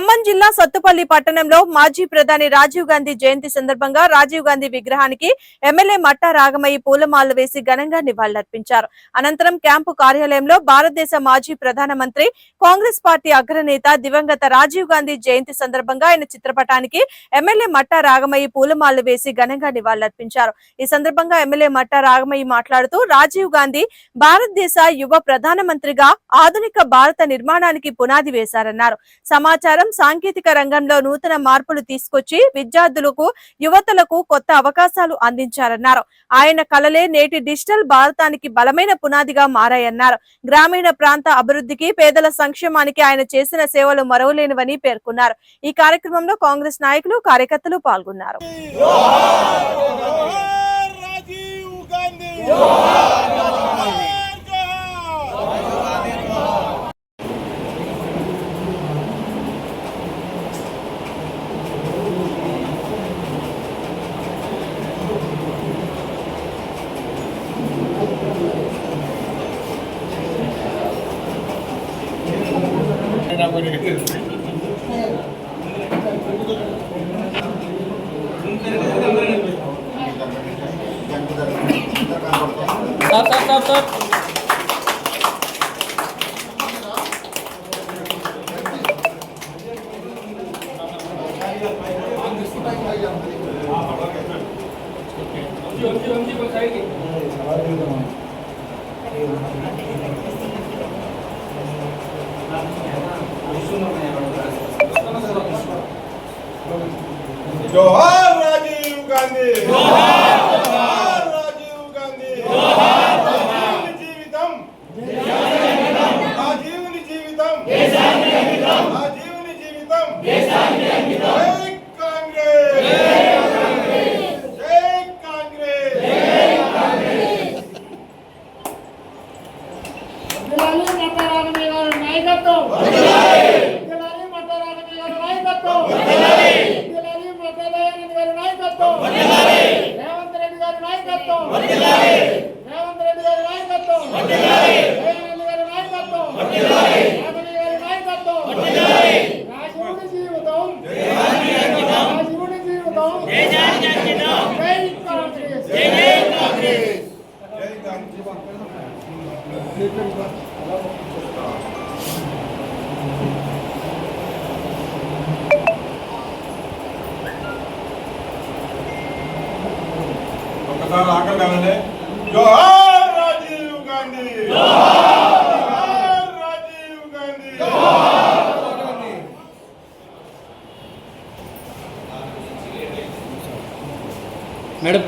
ఖమ్మం జిల్లా సత్తుపల్లి పట్టణంలో మాజీ ప్రధాని రాజీవ్ గాంధీ జయంతి సందర్భంగా రాజీవ్ గాంధీ విగ్రహానికి ఎమ్మెల్యే మట్టా రాగమయ్యి పూలమాలలు వేసి ఘనంగా నివాళులర్పించారు. అనంతరం క్యాంపు కార్యాలయంలో భారతదేశ మాజీ ప్రధానమంత్రి కాంగ్రెస్ పార్టీ అగ్రనేత దివంగత రాజీవ్ గాంధీ జయంతి సందర్భంగా ఆయన చిత్రపటానికి ఎమ్మెల్యే మట్టా రాగమయ్యి పూలమాలలు వేసి ఘనంగా నివాళులర్పించారు. ఈ సందర్భంగా ఎమ్మెల్యే మట్టా రాగమయ్యి మాట్లాడుతూ రాజీవ్ గాంధీ భారతదేశ యువ ప్రధానమంత్రిగా ఆధునిక భారత నిర్మాణానికి పునాది వేశారన్నారు. సమాచారం సాంకేతిక రంగంలో నూతన మార్పులు తీసుకొచ్చి విద్యార్థులకు యువతలకు కొత్త అవకాశాలు అందించారన్నారు. ఆయన కలలే నేటి డిజిటల్ భారతానికి బలమైన పునాదిగా మారాయన్నారు. గ్రామీణ ప్రాంత అభివృద్ధికి పేదల సంక్షేమానికి ఆయన చేసిన సేవలు మరవలేనివని పేర్కొన్నారు. ఈ కార్యక్రమంలో కాంగ్రెస్ నాయకులు కార్యకర్తలు పాల్గొన్నారు. Bueno, que estoy. జోహార్ రాజీవ్ గాంధీ. జోహార్ జోహార్ రాజీవ్ గాంధీ. జోహార్ జోహార్. జీవితం. ఆ జీవుని జీవితం. ఆ జీవుని జీవితం. జై కాంగ్రెస్. జై కాంగ్రెస్. జిల్లాని మతారామయ్య గారి నాయకత్వం. మతారామయ్య గారి నాయకత్వం జిల్లాని మతారామయ్య గారి నాయకత్వం రేవంత్ రెడ్డి గారి నాయకత్వం రేవంత్ రెడ్డి గారి నాయకత్వం రేవంత్ గారి నాయకత్వం యాదవ్ గారి నాయకత్వం రాజీవుడి జీవితం రాజీవుడి జీవితం జై కాంగ్రెస్ జై కాంగ్రెస్ జై కాంగ్రెస్ ఒకసారి ఆకలి కావాలండి జోహార్ రాజీవ్ గాంధీ. జోహార్ రాజీవ్ గాంధీ. మేడం